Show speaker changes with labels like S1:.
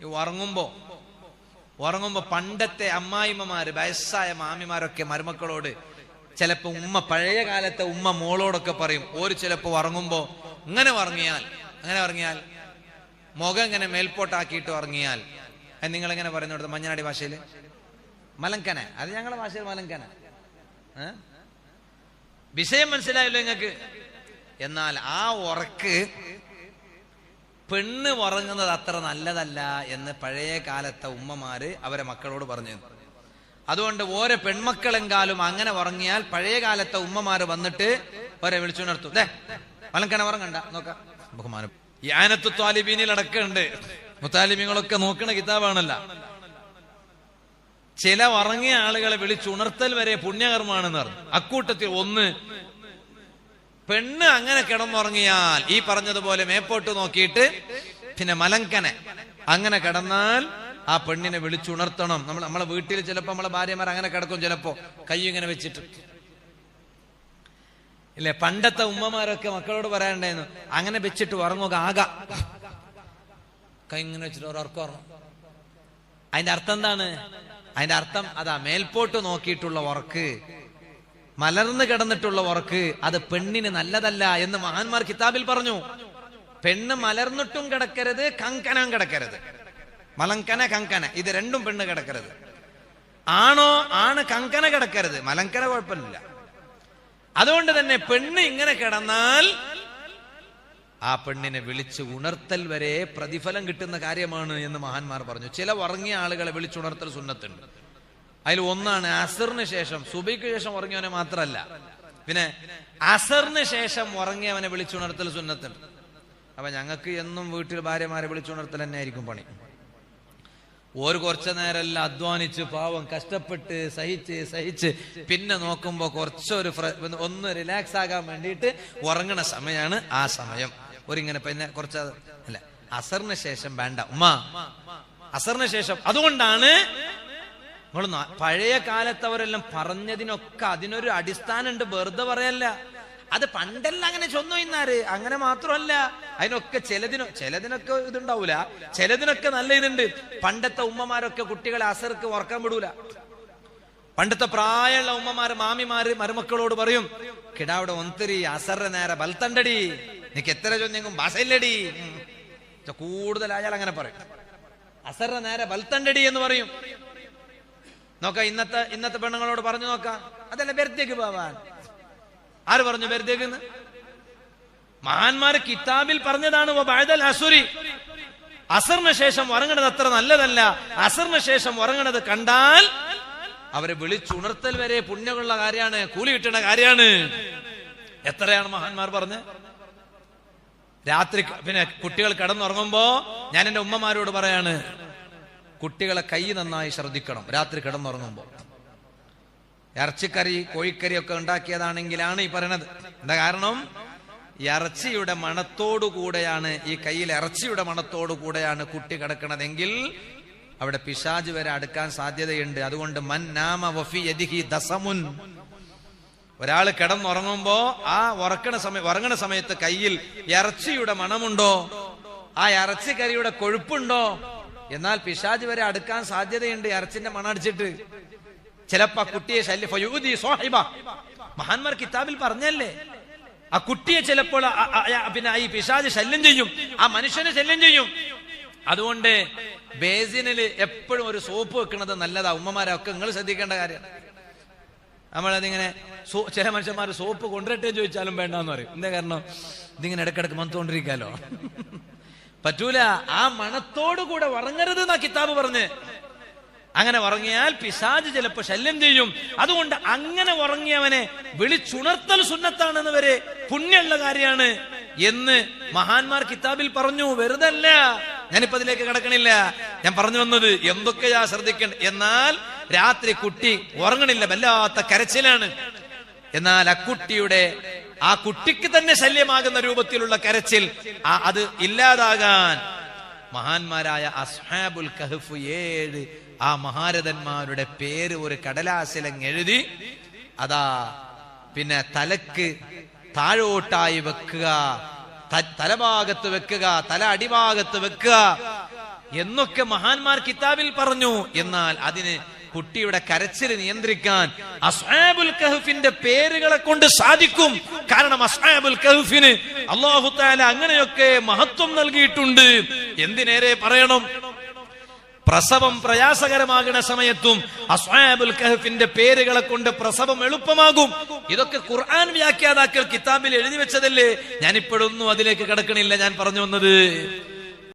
S1: ഈ ഉറങ്ങുമ്പോ ഉറങ്ങുമ്പോ പണ്ടത്തെ അമ്മായിമ്മമാര് വയസ്സായ മാമിമാരൊക്കെ മരുമക്കളോട് ചിലപ്പോ ഉമ്മ പഴയ കാലത്തെ ഉമ്മ മോളോടൊക്കെ പറയും ഒരു ചിലപ്പോ ഉറങ്ങുമ്പോ ഇങ്ങനെ ഉറങ്ങിയാൽ അങ്ങനെ ഉറങ്ങിയാൽ മുഖം ഇങ്ങനെ മേൽപോട്ടാക്കിയിട്ട് ഉറങ്ങിയാൽ. നിങ്ങൾ എങ്ങനെ പറയുന്നത് മഞ്ഞനാടി ഭാഷയിൽ? മലങ്കന. അത് ഞങ്ങളുടെ ഭാഷയിൽ മലങ്കന? വിഷയം മനസ്സിലായല്ലോ നിങ്ങൾക്ക്? എന്നാൽ ആ ഉറക്ക് പെണ്ണ് ഉറങ്ങുന്നത് അത്ര നല്ലതല്ല എന്ന് പഴയ കാലത്തെ ഉമ്മമാര് അവരെ മക്കളോട് പറഞ്ഞു. അതുകൊണ്ട് ഓരോ പെൺമക്കളെങ്കാലും അങ്ങനെ ഉറങ്ങിയാൽ പഴയ കാലത്തെ ഉമ്മമാര് വന്നിട്ട് ഓരെ വിളിച്ചുണർത്തും. അല്ലേ മലങ്കന ഉറങ്ങണ്ട നോക്കാം. ബഹുമാനം. യാനത്ത് ത്വാലിബീനിൽ അടക്കമുണ്ട് മുത്താലിബീങ്ങളൊക്കെ നോക്കണ കിതാബാണല്ല. ചില ഉറങ്ങിയ ആളുകളെ വിളിച്ചുണർത്തൽ വരെ പുണ്യകർമ്മമാണെന്ന് പറഞ്ഞു. അക്കൂട്ടത്തിൽ ഒന്ന് പെണ്ണ് അങ്ങനെ കിടന്നുറങ്ങിയാൽ ഈ പറഞ്ഞതുപോലെ മേപ്പോട്ട് നോക്കിയിട്ട് പിന്നെ മലങ്കനെ അങ്ങനെ കിടന്നാൽ ആ പെണ്ണിനെ വിളിച്ചുണർത്തണം. നമ്മൾ നമ്മളെ വീട്ടിൽ ചിലപ്പോ നമ്മളെ ഭാര്യമാർ അങ്ങനെ കിടക്കും ചിലപ്പോ. കൈ ഇങ്ങനെ വെച്ചിട്ട്. ഇല്ലേ പണ്ടത്തെ ഉമ്മമാരൊക്കെ മക്കളോട് പറയാനുണ്ടായിരുന്നു അങ്ങനെ വെച്ചിട്ട് ഉറങ്ങുക ആക. കൈ ഇങ്ങനെ വെച്ചിട്ട് ഓരോർക്കും ഉറങ്ങും. അതിന്റെ അർത്ഥം എന്താണ്? അതിന്റെ അർത്ഥം അതാ മേൽപോട്ട് നോക്കിയിട്ടുള്ള ഉറക്ക്. മലർന്നു കിടന്നിട്ടുള്ള ഉറക്ക് അത് പെണ്ണിന് നല്ലതല്ല എന്ന് മഹാന്മാർ കിതാബിൽ പറഞ്ഞു. പെണ്ണ് മലർന്നിട്ടും കിടക്കരുത് കങ്കനം കിടക്കരുത്. മലങ്കന കങ്കന. ഇത് രണ്ടും പെണ്ണ് കിടക്കരുത്. ആണോ ആണ് കങ്കന കിടക്കരുത്. മലങ്കന കുഴപ്പമില്ല. അതുകൊണ്ട് തന്നെ പെണ്ണ് ഇങ്ങനെ കിടന്നാൽ ആ പെണ്ണിനെ വിളിച്ച് ഉണർത്തൽ വരെ പ്രതിഫലം കിട്ടുന്ന കാര്യമാണ് എന്ന് മഹാന്മാർ പറഞ്ഞു. ചില ഉറങ്ങിയ ആളുകളെ വിളിച്ചുണർത്തൽ സുന്നത്തുണ്ട്. അതിൽ ഒന്നാണ് അസറിന് ശേഷം സുബൈക്ക് ശേഷം ഉറങ്ങിയവനെ മാത്രമല്ല പിന്നെ അസറിന് ശേഷം ഉറങ്ങിയവനെ വിളിച്ചുണർത്തൽ സുന്നത്തുണ്ട്. അപ്പൊ ഞങ്ങൾക്ക് എന്നും വീട്ടിൽ ഭാര്യമാരെ വിളിച്ചുണർത്തൽ തന്നെ ആയിരിക്കും പണി. ഒരു കുറച്ചു നേരമെല്ലാം അധ്വാനിച്ച് പാവം കഷ്ടപ്പെട്ട് സഹിച്ച് സഹിച്ച് പിന്നെ നോക്കുമ്പോൾ കുറച്ചൊരു ഒന്ന് റിലാക്സ് ആകാൻ വേണ്ടിയിട്ട് ഉറങ്ങണ സമയമാണ് ആ സമയം. ഒരിങ്ങനെ പിന്നെ കുറച്ച് അല്ല അസറിന് ശേഷം വേണ്ട. ഉമ്മ അസറിന് ശേഷം അതുകൊണ്ടാണ് നമ്മൾ പഴയ കാലത്തവരെല്ലാം പറഞ്ഞതിനൊക്കെ അതിനൊരു അടിസ്ഥാനമുണ്ട്. വെറുതെ പറയല്ല. അത് പണ്ടല്ല അങ്ങനെ ചൊന്നു ഇന്നാര്? അങ്ങനെ മാത്രമല്ല. അതിനൊക്കെ ചിലതിനോ ചിലതിനൊക്കെ ഇതുണ്ടാവൂല. ചിലതിനൊക്കെ നല്ല ഇതുണ്ട്. പണ്ടത്തെ ഉമ്മമാരൊക്കെ കുട്ടികളെ അസർക്ക് ഉറക്കാൻ വിടൂല. പണ്ടത്തെ പ്രായമുള്ള ഉമ്മമാര് മാമിമാര് മരുമക്കളോട് പറയും കിടാവിടെ ഒന്തിരി അസറിന് നേരെ ബൽത്തണ്ടടി. നിനക്ക് എത്ര ചൊന്നെങ്കും. ഇത് കൂടുതലായാൽ അങ്ങനെ പറയും. അസറിന് നേരെ ബൽത്തണ്ടടി എന്ന് പറയും. നോക്ക ഇന്നത്തെ ഇന്നത്തെ പെണ്ണുങ്ങളോട് പറഞ്ഞു നോക്ക. അതല്ല ബെർത്തേക്ക് പോവാൻ. ആര് പറഞ്ഞു ബെർത്തേക്ക് മഹാന്മാർ കിതാബിൽ പറഞ്ഞതാണ് "വ ബഅദൽ അസുരി. അസറിന് ശേഷം ഉറങ്ങണത് അത്ര നല്ലതല്ല. അസറിന് ശേഷം ഉറങ്ങണത് കണ്ടാൽ അവരെ വിളിച്ചുണർത്തൽ വരെ പുണ്യമുള്ള കാര്യമാണ് കൂലി കിട്ടുന്ന കാര്യമാണ്. എത്രയാണ് മഹാന്മാർ പറഞ്ഞ്? രാത്രി പിന്നെ കുട്ടികൾ കിടന്നുറങ്ങുമ്പോ ഞാൻ എന്റെ ഉമ്മമാരോട് പറയാണ് കുട്ടികളെ കൈ നന്നായി ശ്രദ്ധിക്കണം. രാത്രി കിടന്നുറങ്ങുമ്പോൾ ഇറച്ചിക്കറി കോഴിക്കറി ഒക്കെ ഉണ്ടാക്കിയതാണെങ്കിലാണ് ഈ പറയണത്. എന്താ കാരണം? ഇറച്ചിയുടെ മണത്തോടു കൂടെയാണ് ഈ കയ്യിൽ ഇറച്ചിയുടെ മണത്തോടു കൂടെയാണ് കുട്ടി കിടക്കണതെങ്കിൽ അവിടെ പിശാജ് വരെ അടുക്കാൻ സാധ്യതയുണ്ട്. അതുകൊണ്ട് മൻ നാമ വഫി യദിഹി ദസമുൻ. ഒരാൾ കിടന്നുറങ്ങുമ്പോ ആ ഉറക്കണ സമയം ഉറങ്ങണ സമയത്ത് കയ്യിൽ ഇറച്ചിയുടെ മണമുണ്ടോ? ആ ഇറച്ചിക്കറിയുടെ കൊഴുപ്പുണ്ടോ? എന്നാൽ പിശാജ് വരെ അടുക്കാൻ സാധ്യതയുണ്ട് അർച്ചിന്റെ മണടിച്ചിട്ട് ചിലപ്പോ ആ കുട്ടിയെ ശല്യ സ്വാഹിബ മഹാന്മാർ കിതാബിൽ പറഞ്ഞല്ലേ? ആ കുട്ടിയെ ചിലപ്പോൾ പിന്നെ ഈ പിശാജ് ശല്യം ചെയ്യും ആ മനുഷ്യനെ ശല്യം ചെയ്യും. അതുകൊണ്ട് ബേസിനിൽ എപ്പോഴും ഒരു സോപ്പ് വെക്കുന്നത് നല്ലതാ. ഉമ്മമാരൊക്കെ നിങ്ങൾ ശ്രദ്ധിക്കേണ്ട കാര്യം. നമ്മളതിങ്ങനെ സോ ചില മനുഷ്യന്മാർ സോപ്പ് കൊണ്ടുവരട്ടെ ചോദിച്ചാലും വേണ്ടെന്ന് പറയും. എന്താ കാരണം? ഇതിങ്ങനെ ഇടക്കിടക്ക് മണത്തോണ്ടിരിക്കാലോ പറ്റൂല. ആ മണത്തോടു കൂടെ ഉറങ്ങരുത് എന്നാ കിതാബ് പറഞ്ഞ്. അങ്ങനെ ഉറങ്ങിയാൽ പിശാജ് ചിലപ്പോ ശല്യം ചെയ്യും. അതുകൊണ്ട് അങ്ങനെ ഉറങ്ങിയവനെ വിളിച്ചുണർത്തൽ സുന്നത്താണെന്ന് വരെ പുണ്യമുള്ള കാര്യമാണ് എന്ന് മഹാന്മാർ കിതാബിൽ പറഞ്ഞു. വെറുതല്ല. ഞാനിപ്പോ അതിലേക്ക് കിടക്കണില്ല. ഞാൻ പറഞ്ഞു വന്നത് എന്തൊക്കെയാ ശ്രദ്ധിക്കേണ്ട? എന്നാൽ രാത്രി കുട്ടി ഉറങ്ങണില്ല. വല്ലാത്ത കരച്ചിലാണ്. എന്നാൽ ആ കുട്ടിയുടെ ആ കുട്ടിക്ക് തന്നെ ശല്യമാകുന്ന രൂപത്തിലുള്ള കരച്ചിൽ അത് ഇല്ലാതാകാൻ. മഹാന്മാരായ അസ്ഹാബുൽ കഹഫ് ഏഴ് ആ മഹാരഥന്മാരുടെ പേര് ഒരു കടലാസിലങ്ങ് എഴുതി അതാ പിന്നെ തലക്ക് താഴോട്ടായി വെക്കുക തലഭാഗത്ത് വെക്കുക തല അടിഭാഗത്ത് വെക്കുക എന്നൊക്കെ മഹാന്മാർ കിതാബിൽ പറഞ്ഞു. എന്നാൽ അതിന് കുട്ടിയുടെ കരച്ചിൽ നിയന്ത്രിക്കാൻ അസ്ഹാബുൽ കഹഫിന്റെ പേരുകളെ കൊണ്ട് സാധിക്കും. കാരണം അസ്ഹാബുൽ കഹ്ഫിന് അള്ളാഹു താല അങ്ങനെയൊക്കെ മഹത്വം നൽകിയിട്ടുണ്ട്. എന്തിനേറെ പറയണം? പ്രസവം പ്രയാസകരമാകുന്ന സമയത്തും അസ്വാബുൽ കഹഫിന്റെ പേരുകളെ കൊണ്ട് പ്രസവം എളുപ്പമാകും. ഇതൊക്കെ ഖുർആൻ വ്യാഖ്യാതാക്കൾ കിതാബിൽ എഴുതി വെച്ചതല്ലേ? ഞാനിപ്പോഴൊന്നും അതിലേക്ക് കിടക്കണില്ല ഞാൻ പറഞ്ഞു വന്നത്.